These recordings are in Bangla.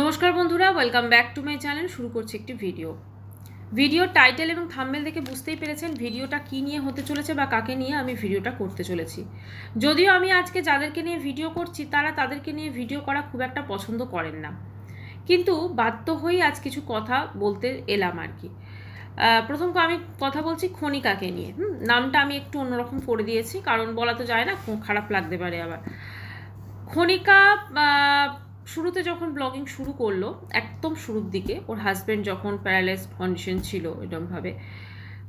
নমস্কার বন্ধুরা welcome back to my channel শুরু করছি একটি ভিডিও ভিডিও টাইটেল এবং থাম্বেল দেখে বুঝতেই পেরেছেন ভিডিওটা কী নিয়ে হতে চলেছে বা কাকে নিয়ে আমি ভিডিওটা করতে চলেছি। যদিও আমি আজকে যাদেরকে নিয়ে ভিডিও করছি তারা তাদেরকে নিয়ে ভিডিও করা খুব একটা পছন্দ করেন না। কিন্তু বাধ্য হয়েই আজ কিছু কথা বলতে এলাম আর কি। প্রথম আমি কথা বলছি খনিকাকে নিয়ে। হুম, নামটা আমি একটু অন্যরকম করে দিয়েছি কারণ বলা তো যায় না খারাপ লাগতে পারে আবার। খনিকা শুরুতে যখন ব্লগিং শুরু করল, একদম শুরুর দিকে ওর হাজব্যান্ড যখন প্যারালাইজ কন্ডিশন ছিল এরকমভাবে,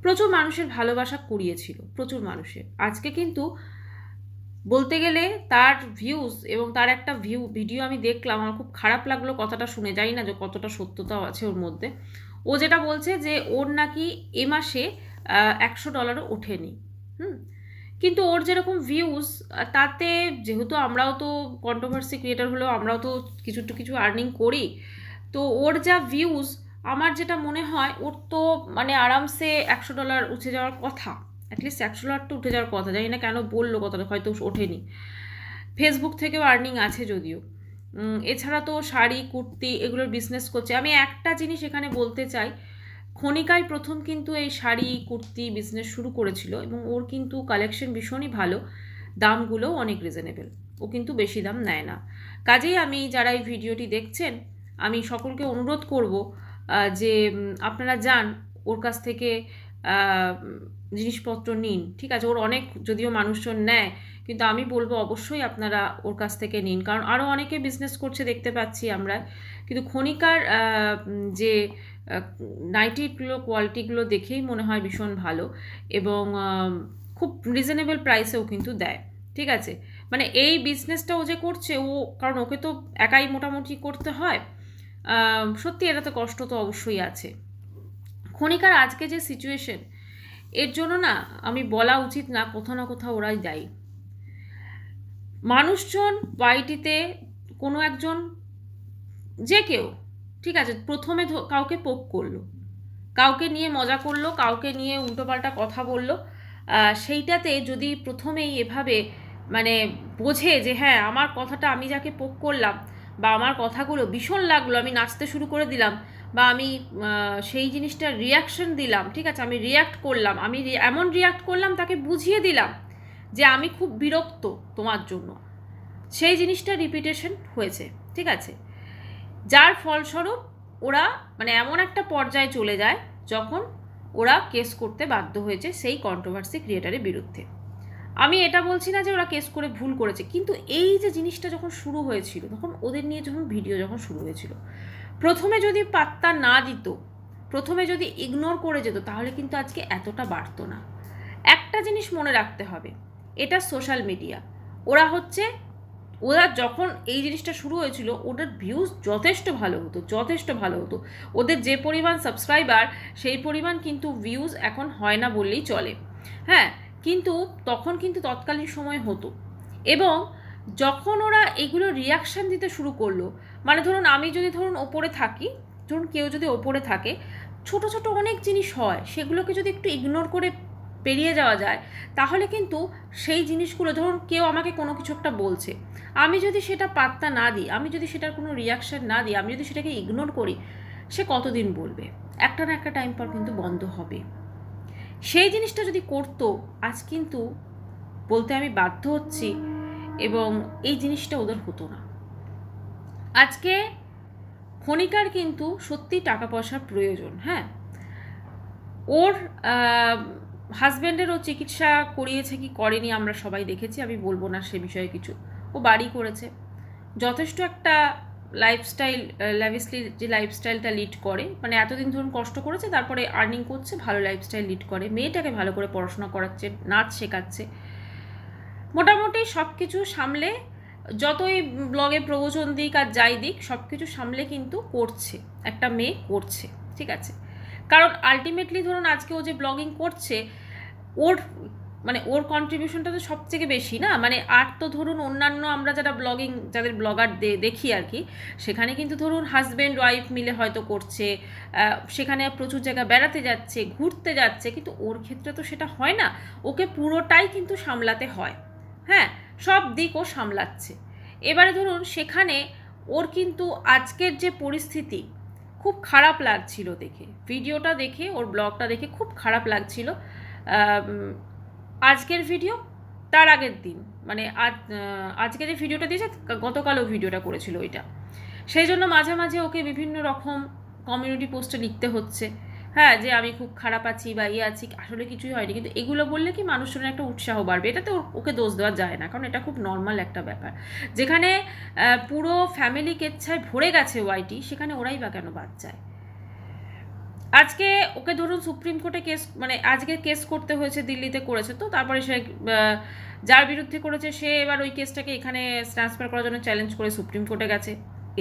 প্রচুর মানুষের ভালোবাসা কুড়িয়েছিল, প্রচুর মানুষের। আজকে কিন্তু বলতে গেলে তার ভিউজ এবং তার একটা ভিউ ভিডিও আমি দেখলাম, আমার খুব খারাপ লাগল কথাটা শুনে যাই না যে কতটা সত্যতাও আছে ওর মধ্যে। ও যেটা বলছে যে ওর নাকি এ মাসে একশো ডলারও ওঠেনি, হুম? কিন্তু ওর যেরকম ভিউজ তাতে যেহেতু আমরাও তো কন্ট্রোভার্সি ক্রিয়েটার হলেও আমরাও তো কিছু একটু কিছু আর্নিং করি, তো ওর যা ভিউজ আমার যেটা মনে হয়, ওর তো মানে আরামসে একশো ডলার উঠে যাওয়ার কথা অ্যাটলিস্ট একশো ডলার তো উঠে যাওয়ার কথা, জানি না কেন বলল কথাটা হয়তো ওঠেনি। ফেসবুক থেকেও আর্নিং আছে যদিও। এছাড়া তো শাড়ি, কুর্তি এগুলোর বিজনেস করছে। আমি একটা জিনিস এখানে বলতে চাই খনিকায় প্রথম কিন্তু এই শাড়ি, কুর্তি বিজনেস শুরু করেছিল এবং ওর কিন্তু কালেকশন ভীষণই ভালো। দামগুলোও অনেক রিজনেবল ও কিন্তু বেশি দাম নেয় না। কাজেই আমি যারা এই ভিডিওটি দেখছেন, আমি সকলকে অনুরোধ করব যে আপনারা যান, ওর কাছ থেকে জিনিসপত্র নিন। ঠিক আছে? ওর অনেক, যদিও মানুষজন নেয় কিন্তু আমি বলব অবশ্যই আপনারা ওর কাছ থেকে নিন। কারণ আরও অনেকে বিজনেস করছে দেখতে পাচ্ছি আমরা। কিন্তু খনিকার যে নাইটিগুলো কোয়ালিটিগুলো দেখেই মনে হয় ভীষণ ভালো এবং খুব রিজনেবল প্রাইসেও কিন্তু দেয়। ঠিক আছে? মানে এই বিজনেসটা ও যে করছে, ও, কারণ ওকে তো একাই মোটামুটি করতে হয় সত্যি এটাতে কষ্ট তো অবশ্যই আছে। খনিকার আজকে যে সিচুয়েশন এর জন্য না আমি বলা উচিত না কোথাও না কোথাও ওরাই দায়ী। মানুষজন বাড়িটিতে কোনো একজন, যে কেউ, ঠিক আছে, প্রথমে কাউকে পোক করল, কাউকে নিয়ে মজা করল, কাউকে নিয়ে উল্টোপাল্টা কথা বলল সেইটাতে যদি প্রথমেই এভাবে মানে বোঝে যে হ্যাঁ আমার কথাটা আমি যাকে পোক করলাম বা আমার কথাগুলো ভীষণ লাগল, আমি নাচতে শুরু করে দিলাম বা আমি সেই জিনিসটা রিয়াকশন দিলাম, ঠিক আছে, আমি রিয়াক্ট করলাম, আমি এমন রিয়াক্ট করলাম তাকে বুঝিয়ে দিলাম যে আমি খুব বিরক্ত তোমার জন্য। সেই জিনিসটা রিপিটেশন হয়েছে, ঠিক আছে? যার ফলস্বরূপ ওরা মানে এমন একটা পর্যায়ে চলে যায় যখন ওরা কেস করতে বাধ্য হয়েছে সেই কন্ট্রোভার্সি ক্রিয়েটারের বিরুদ্ধে। আমি এটা বলছি না যে ওরা কেস করে ভুল করেছে, কিন্তু এই যে জিনিসটা যখন শুরু হয়েছিল, তখন ওদের নিয়ে যখন ভিডিও যখন শুরু হয়েছিল, প্রথমে যদি পাত্তা না দিত, প্রথমে যদি ইগনোর করে যেত, তাহলে কিন্তু আজকে এতটা বাড়তো না। একটা জিনিস মনে রাখতে হবে এটা সোশ্যাল মিডিয়া ওরা হচ্ছে, ওরা যখন এই জিনিসটা শুরু হয়েছিল, ওদের ভিউজ যথেষ্ট ভালো হতো, যথেষ্ট ভালো হতো। ওদের যে পরিমাণ সাবস্ক্রাইবার সেই পরিমাণ কিন্তু ভিউজ এখন হয় না বললেই চলে। হ্যাঁ কিন্তু তখন কিন্তু তৎকালীন সময় হতো। এবং যখন ওরা এগুলো রিয়াকশান দিতে শুরু করল মানে ধরুন আমি যদি ধরুন ওপরে থাকি, ধরুন কেউ যদি ওপরে থাকে, ছোট ছোট অনেক জিনিস হয়, সেগুলোকে যদি একটু ইগনোর করে পেরিয়ে যাওয়া যায়, তাহলে কিন্তু সেই জিনিসগুলো, ধরুন কেউ আমাকে কোনো কিছু একটা বলছে, আমি যদি সেটা পাত্তা না দিই, আমি যদি সেটার কোনো রিয়াকশান না দিই, আমি যদি সেটাকে ইগনোর করি, সে কতদিন বলবে? একটা না একটা টাইম পর কিন্তু বন্ধ হবে। সেই জিনিসটা যদি করতো, আজ কিন্তু বলতে আমি বাধ্য হচ্ছি এবং এই জিনিসটা ওদের হতো না। আজকে খনিকার কিন্তু সত্যি টাকা পয়সার প্রয়োজন হ্যাঁ? ওর হাজব্যান্ডেরও চিকিৎসা করিয়েছে কি করেনি আমরা সবাই দেখেছি, আমি বলব না সে বিষয়ে কিছু। ও বাড়ি করেছে। যথেষ্ট একটা লাইফস্টাইল ল্যাভিসলি যে লাইফস্টাইলটা লিড করে মানে এতদিন ধরুন কষ্ট করেছে, তারপরে আর্নিং করছে, ভালো লাইফস্টাইল লিড করে। মেয়েটাকে ভালো করে পড়াশোনা করাচ্ছে, নাচ শেখাচ্ছে। মোটামুটি সব কিছু সামলে, যতই ব্লগে প্রবচন দিক আর যাই দিক সব কিছু সামলে কিন্তু করছে। একটা মেয়ে করছে, ঠিক আছে? কারণ আলটিমেটলি ধরুন আজকে ও যে ব্লগিং করছে, ওর মানে ওর কন্ট্রিবিউশনটা তো সব থেকে বেশি না? মানে আর তো ধরুন অন্যান্য আমরা যারা ব্লগিং যাদের ব্লগার দেখি আর কি, সেখানে কিন্তু ধরুন হাজব্যান্ড ওয়াইফ মিলে হয়তো করছে সেখানে প্রচুর জায়গা বেড়াতে যাচ্ছে, ঘুরতে যাচ্ছে, কিন্তু ওর ক্ষেত্রে তো সেটা হয় না। ওকে পুরোটাই কিন্তু সামলাতে হয়। হ্যাঁ সব দিক ও সামলাচ্ছে। এবারে ধরুন সেখানে ওর কিন্তু আজকের যে পরিস্থিতি খুব খারাপ লাগছিল দেখে। ভিডিওটা দেখে, ওর ব্লগটা দেখে খুব খারাপ লাগছিল। আজকের ভিডিও তার আগের দিন। মানে আজ আজকে যে ভিডিওটা দিয়েছে, গতকালও ভিডিওটা করেছিল ওইটা। সেই জন্য মাঝে মাঝে ওকে বিভিন্ন রকম কমিউনিটি পোস্টে লিখতে হচ্ছে। হ্যাঁ যে আমি খুব খারাপ আছি বা ইয়ে আছি, আসলে কিছুই হয়নি। কিন্তু এগুলো বললে কি মানুষজনের একটা উৎসাহ বাড়বে, এটাতে ওকে দোষ দেওয়া যায় না। কারণ এটা খুব নর্মাল একটা ব্যাপার। যেখানে পুরো ফ্যামিলি কেচ্ছায় ভরে গেছে ওয়াইটি সেখানে ওরাই বা কেন বাদ যায়? আজকে ওকে ধরুন সুপ্রিম কোর্টে কেস মানে আজকে কেস করতে হয়েছে, দিল্লিতে করেছে, তো তারপরে সে যার বিরুদ্ধে করেছে, সে এবার ওই কেসটাকে এখানে ট্রান্সফার করার জন্য চ্যালেঞ্জ করে সুপ্রিম কোর্টে গেছে।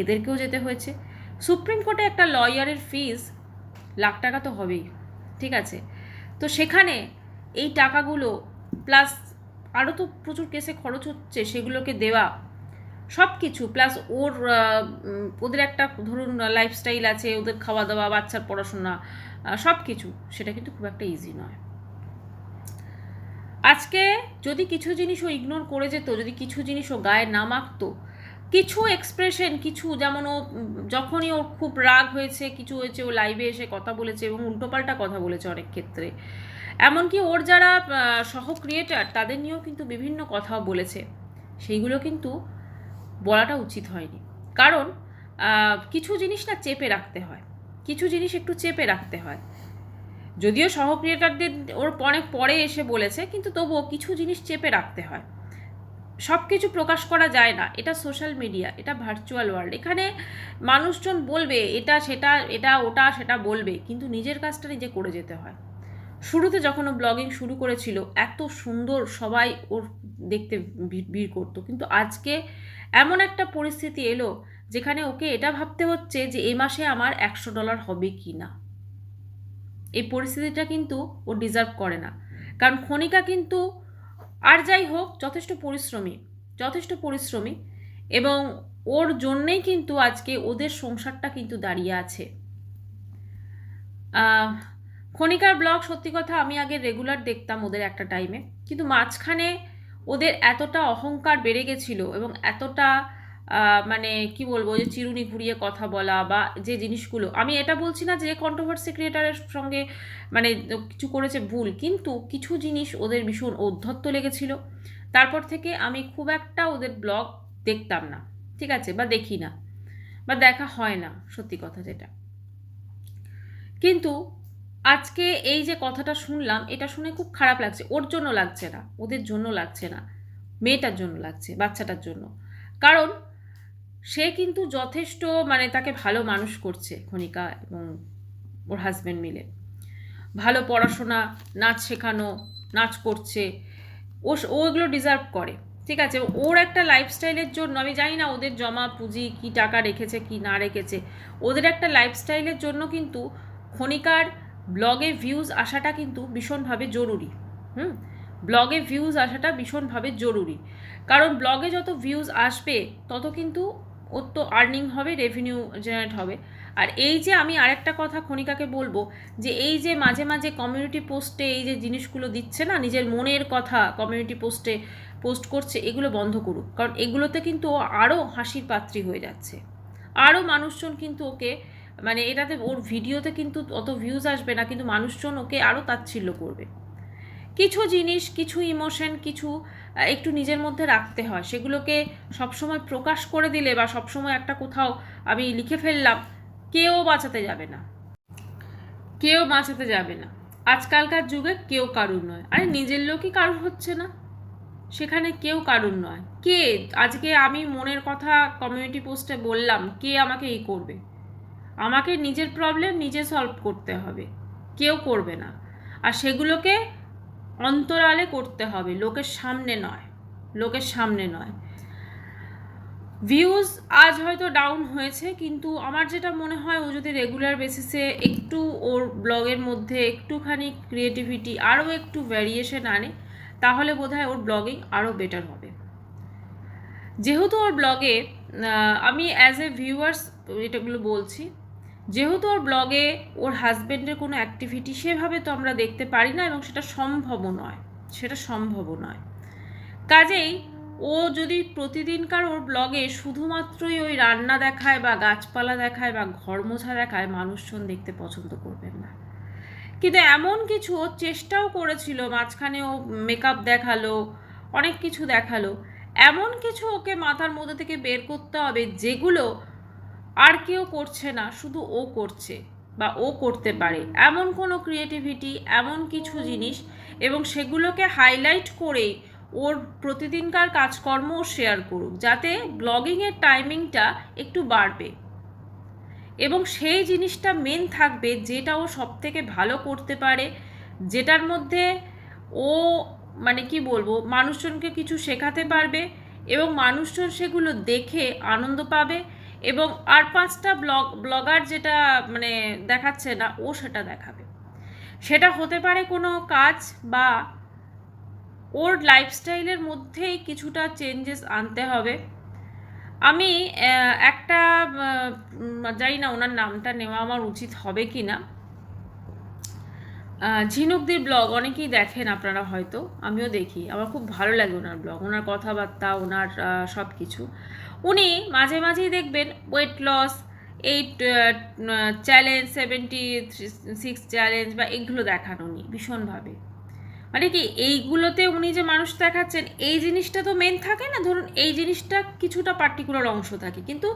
এদেরকেও যেতে হয়েছে। সুপ্রিম কোর্টে একটা লয়ারের ফিস লাখ টাকা তো হবেই, ঠিক আছে? তো সেখানে এই টাকাগুলো প্লাস আরও তো প্রচুর কেসে খরচ হচ্ছে, সেগুলোকে দেওয়া, সব কিছু প্লাস ওর ওদের একটা ধরুন লাইফস্টাইল আছে, ওদের খাওয়া দাওয়া বাচ্চার পড়াশোনা সব কিছু, সেটা কিন্তু খুব একটা ইজি নয়। আজকে যদি কিছু জিনিস ও ইগনোর করে যেত, যদি কিছু জিনিস ও গায়ে না মাখতো কিছু এক্সপ্রেশন কিছু যেমন ও, যখনই ওর খুব রাগ হয়েছে, কিছু হয়েছে, ও লাইভে এসে কথা বলেছে এবং উল্টোপাল্টা কথা বলেছে অনেক ক্ষেত্রে। এমনকি ওর যারা সহ ক্রিয়েটার তাদের নিয়েও কিন্তু বিভিন্ন কথাও বলেছে। সেইগুলো কিন্তু বলাটা উচিত হয়নি। কারণ কিছু জিনিস না চেপে রাখতে হয়। কিছু জিনিস একটু চেপে রাখতে হয়। যদিও সহ ক্রিয়েটারদের ওর অনেক পরে এসে বলেছে, কিন্তু তবুও কিছু জিনিস চেপে রাখতে হয়। সব কিছু প্রকাশ করা যায় না। এটা সোশ্যাল মিডিয়া এটা ভার্চুয়াল ওয়ার্ল্ড এখানে মানুষজন বলবে, এটা, সেটা, এটা, ওটা, সেটা বলবে, কিন্তু নিজের কাজটা নিজে করে যেতে হয়। শুরুতে যখন ও ব্লগিং শুরু করেছিল, এত সুন্দর সবাই ওর দেখতে ভিড় করতো। কিন্তু আজকে এমন একটা পরিস্থিতি এলো, যেখানে ওকে এটা ভাবতে হচ্ছে যে, এ মাসে আমার একশো ডলার হবে কি না? এই পরিস্থিতিটা কিন্তু ও ডিজার্ভ করে না। কারণ খনিকা কিন্তু আর যাই হোক, যথেষ্ট পরিশ্রমী যথেষ্ট পরিশ্রমী এবং ওর জন্যেই কিন্তু আজকে ওদের সংসারটা কিন্তু দাঁড়িয়ে আছে। খনিকার ব্লগ, সত্যি কথা আমি আগে রেগুলার দেখতাম ওদের একটা টাইমে কিন্তু মাঝখানে ওদের এতটা অহংকার বেড়ে গেছিল এবং এতটা মানে কি বলব যে চিরুনি ঘুরিয়ে কথা বলা বা যে জিনিসগুলো। আমি এটা বলছি না যে কন্ট্রোভার্সি ক্রিয়েটারের সঙ্গে মানে কিছু করেছে ভুল, কিন্তু কিছু জিনিস ওদের ভীষণ ঔদ্ধত্য লেগেছিল। তারপর থেকে আমি খুব একটা ওদের ব্লগ দেখতাম না, ঠিক আছে, বা দেখি না, বা দেখা হয় না, সত্যি কথা যেটা। কিন্তু আজকে এই যে কথাটা শুনলাম, এটা শুনে খুব খারাপ লাগছে। ওর জন্য লাগছে না, ওদের জন্য লাগছে না, মেয়েটার জন্য লাগছে, বাচ্চাটার জন্য। কারণ সে কিন্তু যথেষ্ট মানে তাকে ভালো মানুষ করছে খনিকা এবং ওর হাজব্যান্ড মিলে। ভালো পড়াশোনা, নাচ শেখানো, নাচ করছে। ও ও এগুলো ডিজার্ভ করে, ঠিক আছে? ওর একটা লাইফস্টাইলের জন্য, আমি জানি না ওদের জমা পুঁজি কি টাকা রেখেছে, কি না রেখেছে, ওদের একটা লাইফস্টাইলের জন্য কিন্তু খনিকার ব্লগে ভিউজ আসাটা কিন্তু ভীষণভাবে জরুরি। হুম? ব্লগে ভিউজ আসাটা ভীষণভাবে জরুরি। কারণ ব্লগে যত ভিউজ আসবে, তত কিন্তু ওর তো আর্নিং হবে রেভিনিউ জেনারেট হবে। আর এই যে আমি আরেকটা কথা খনিকাকে বলব, যে এই যে মাঝে মাঝে কমিউনিটি পোস্টে এই যে জিনিসগুলো দিচ্ছে না, নিজের মনের কথা কমিউনিটি পোস্টে পোস্ট করছে, এগুলো বন্ধ করুক। কারণ এগুলোতে কিন্তু ও আরও হাসির পাত্রী হয়ে যাচ্ছে। আরও মানুষজন কিন্তু ওকে মানে এটাতে ওর ভিডিওতে কিন্তু অত ভিউজ আসবে না, কিন্তু মানুষজন ওকে আরও তাচ্ছিল্য করবে। কিছু জিনিস, কিছু ইমোশন কিছু একটু নিজের মধ্যে রাখতে হয়। সেগুলোকে সবসময় প্রকাশ করে দিলে বা সবসময় একটা কোথাও আমি লিখে ফেললাম, কেউ বাঁচাতে যাবে না। কেউ বাঁচাতে যাবে না। আজকালকার যুগে কেউ কারুর নয়। আরে, নিজের লোকই কারুর হচ্ছে না। সেখানে কেউ কারুর নয়। কে? আজকে আমি মনের কথা কমিউনিটি পোস্টে বললাম, কে আমাকে এই করবে? আমাকে নিজের প্রবলেম নিজে সলভ করতে হবে। কেউ করবে না। আর সেগুলোকে অন্তরালে করতে হবে, লোকের সামনে নয়, লোকের সামনে নয়। ভিউজ আজ হয়তো ডাউন হয়েছে, কিন্তু আমার যেটা মনে হয় ও যদি রেগুলার বেসিসে একটু ওর ব্লগের মধ্যে একটুখানি ক্রিয়েটিভিটি আরও একটু ভ্যারিয়েশন আনে, তাহলে বোধহয় ওর ব্লগিং আরও বেটার হবে। যেহেতু ওর ব্লগে আমি অ্যাজ এ ভিউয়ার্স এটাগুলো বলছি যেহেতু ওর ব্লগে ওর হাজব্যান্ডের কোনো অ্যাক্টিভিটি সেভাবে তো আমরা দেখতে পারি না এবং সেটা সম্ভবও নয়, সেটা সম্ভবও নয়। কাজেই ও যদি প্রতিদিনকার ওর ব্লগে শুধুমাত্রই ওই রান্না দেখায় বা গাছপালা দেখায় বা ঘর মোছা দেখায়, মানুষজন দেখতে পছন্দ করবেন না। কিন্তু এমন কিছু ও চেষ্টাও করেছিল, মাঝখানে ও মেকআপ দেখাল, অনেক কিছু দেখাল। এমন কিছু ওকে মাথার মধ্যে থেকে বের করতে হবে যেগুলো আর কেউ করছে না, শুধু ও করছে বা ও করতে পারে। এমন কোনো ক্রিয়েটিভিটি এমন কিছু জিনিস এবং সেগুলোকে হাইলাইট করেই ওর প্রতিদিনকার কাজকর্ম শেয়ার করুক, যাতে ব্লগিংয়ের টাইমিংটা একটু বাড়বে। এবং সেই জিনিসটা মেন থাকবে যেটা ও সব থেকে ভালো করতে পারে, যেটার মধ্যে ও মানে কি বলব, মানুষজনকে কিছু শেখাতে পারবে এবং মানুষজন সেগুলো দেখে আনন্দ পাবে এবং আর পাঁচটা ব্লগ, ব্লগার যেটা মানে দেখাচ্ছে না, ও সেটা দেখাবে। সেটা হতে পারে কোনো কাজ বা ওর লাইফস্টাইলের মধ্যেই কিছুটা চেঞ্জেস আনতে হবে। আমি একটা জানি না ওনার নামটা নেওয়া আমার উচিত হবে কি না ঝিনুকদির ব্লগ অনেকেই দেখেন আপনারা হয়তো, আমিও দেখি। আমার খুব ভালো লাগে ওনার ব্লগ, ওনার কথাবার্তা, ওনার সব কিছু উনি মাঝে মাঝেই দেখবেন weight loss eight challenge seventy six challenge বা এগুলো দেখান উনি ভীষণভাবে। মানে কি এইগুলোতে উনি যে মানুষ দেখাচ্ছেন, এই জিনিসটা তো মেন থাকে না? ধরুন এই জিনিসটা কিছুটা পার্টিকুলার অংশ থাকে। কিন্তু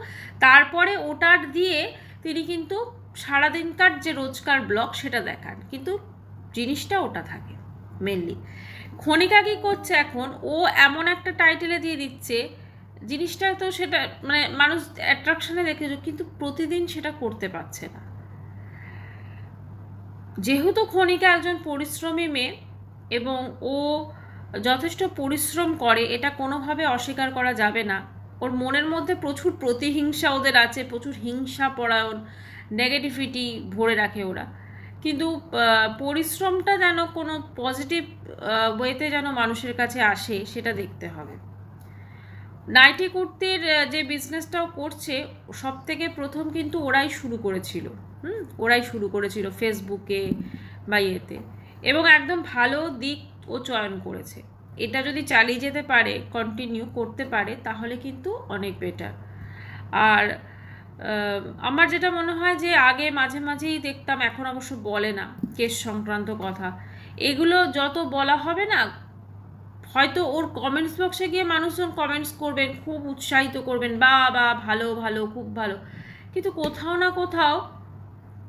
তারপরে ওটার দিয়ে তিনি কিন্তু সারাদিনকার যে রোজকার ব্লগ সেটা দেখান। কিন্তু জিনিসটা ওটা থাকে মেনলি খনিকা কি করছে এখন? ও এমন একটা টাইটেলে দিয়ে দিচ্ছে জিনিসটা তো সেটা মানে মানুষ অ্যাট্রাকশনে দেখে কিন্তু প্রতিদিন সেটা করতে পারছে না। যেহেতু খনিকা একজন পরিশ্রমী মেয়ে এবং ও যথেষ্ট পরিশ্রম করে, এটা কোনোভাবে অস্বীকার করা যাবে না। ওর মনের মধ্যে প্রচুর প্রতিহিংসা ওদের আছে, প্রচুর হিংসা পরায়ণ নেগেটিভিটি ভরে রাখে ওরা। কিন্তু পরিশ্রমটা যেন কোনো পজিটিভ ওয়েতে যেন মানুষের কাছে আসে, সেটা দেখতে হবে। নাইটি কুর্তির যে বিজনেসটাও করছে সব থেকে প্রথম কিন্তু ওরাই শুরু করেছিল। হুম? ওরাই শুরু করেছিল ফেসবুকে বা ইয়েতে। এবং একদম ভালো দিক ও চয়ন করেছে। এটা যদি চালিয়ে যেতে পারে কন্টিনিউ করতে পারে, তাহলে কিন্তু অনেক বেটার আর আমার যেটা মনে হয় যে আগে মাঝে মাঝেই দেখতাম, এখন অবশ্য বলে না কেস সংক্রান্ত কথা। এগুলো যত বলা হবে না হয়তো ওর কমেন্টস বক্সে গিয়ে মানুষজন কমেন্টস করবেন, খুব উৎসাহিত করবেন, বা বা, ভালো ভালো, খুব ভালো। কিন্তু কোথাও না কোথাও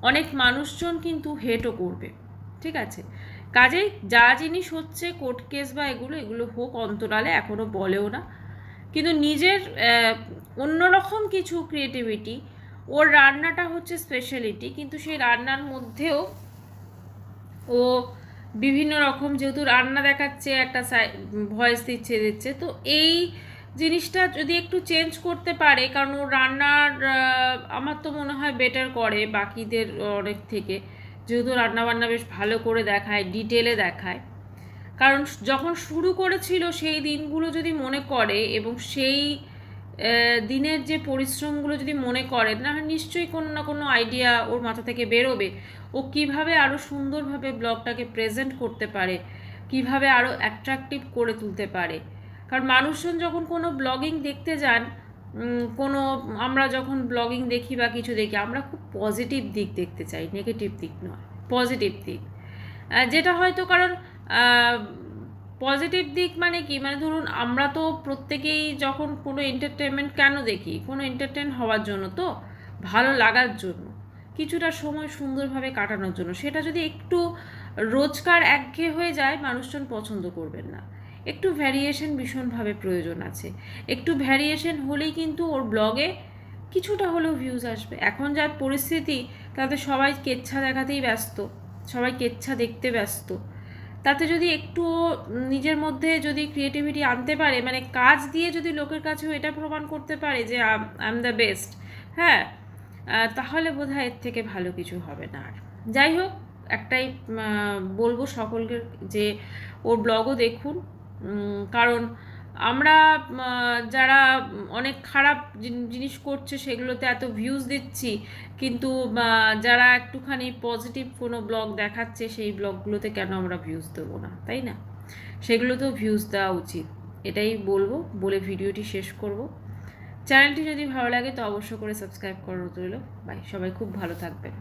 অনেক মানুষজন কিন্তু হেটও করবে, ঠিক আছে? কাজেই যা জিনিস হচ্ছে কোর্ট কেস বা এগুলো এগুলো হোক অন্তরালে এখনও বলেও না। কিন্তু নিজের অন্যরকম কিছু ক্রিয়েটিভিটি ওর রান্নাটা হচ্ছে স্পেশালিটি কিন্তু সেই রান্নার মধ্যেও ও বিভিন্ন রকম যেহেতু রান্না দেখাচ্ছে, একটা ভয়েস দিচ্ছে দিচ্ছে। তো এই জিনিসটা যদি একটু চেঞ্জ করতে পারে, কারণ ও রান্নার আমার তো মনে হয় বেটার করে বাকিদের অনেক থেকে। যেহেতু রান্নাবান্না বেশ ভালো করে দেখায় ডিটেলে দেখায়। কারণ যখন শুরু করেছিল সেই দিনগুলো যদি মনে করে এবং সেই দিনের যে পরিশ্রমগুলো যদি মনে করে না, নিশ্চয়ই কোনো না কোনো আইডিয়া ওর মাথা থেকে বেরোবে। ও কীভাবে আরও সুন্দরভাবে ব্লগটাকে প্রেজেন্ট করতে পারে, কীভাবে আরও অ্যাট্রাকটিভ করে তুলতে পারে। কারণ মানুষজন যখন কোনো ব্লগিং দেখতে যান কোনো, আমরা যখন ব্লগিং দেখি বা কিছু দেখি, আমরা খুব পজিটিভ দিক দেখতে চাই নেগেটিভ দিক নয় পজিটিভ দিক। যেটা হয়তো কারণ পজিটিভ দিক মানে কি? মানে ধরুন, আমরা তো প্রত্যেকেই যখন কোনো এন্টারটেনমেন্ট কেন দেখি? কোনো এন্টারটেন হওয়ার জন্য তো ভালো লাগার জন্য, কিছুটা সময় সুন্দরভাবে কাটানোর জন্য। সেটা যদি একটু রোজকার একঘেয়ে হয়ে যায়, মানুষজন পছন্দ করবেন না। একটু ভ্যারিয়েশন ভীষণভাবে প্রয়োজন আছে। একটু ভ্যারিয়েশন হলেই কিন্তু ওর ব্লগে কিছুটা হলেও ভিউজ আসবে। এখন যার পরিস্থিতি তাতে সবাই কেচ্ছা দেখাতেই ব্যস্ত, সবাই কেচ্ছা দেখতে ব্যস্ত। তাতে যদি একটু নিজের মধ্যে যদি ক্রিয়েটিভিটি আনতে পারে মানে কাজ দিয়ে যদি লোকের কাছেও এটা প্রমাণ করতে পারে যে আই এম দ্য বেস্ট হ্যাঁ তাহলে বোধ এর থেকে ভালো কিছু হবে না আর। যাই হোক, একটাই বলব সকলকে যে, ওর ব্লগও দেখুন। কারণ আমরা যারা অনেক খারাপ জিনিস করছে সেগুলোতে এত ভিউজ দিচ্ছি, কিন্তু যারা একটুখানি পজিটিভ কোনো ব্লগ দেখাচ্ছে সেই ব্লগগুলোতে কেন আমরা ভিউজ দেবো না, তাই না? সেগুলোতেও ভিউজ দেওয়া উচিত, এটাই বলব, বলে ভিডিওটি শেষ করব। চ্যানেলটি যদি ভালো লাগে তো অবশ্য করে সাবস্ক্রাইব করানো রইল বাই সবাই খুব ভালো থাকবেন।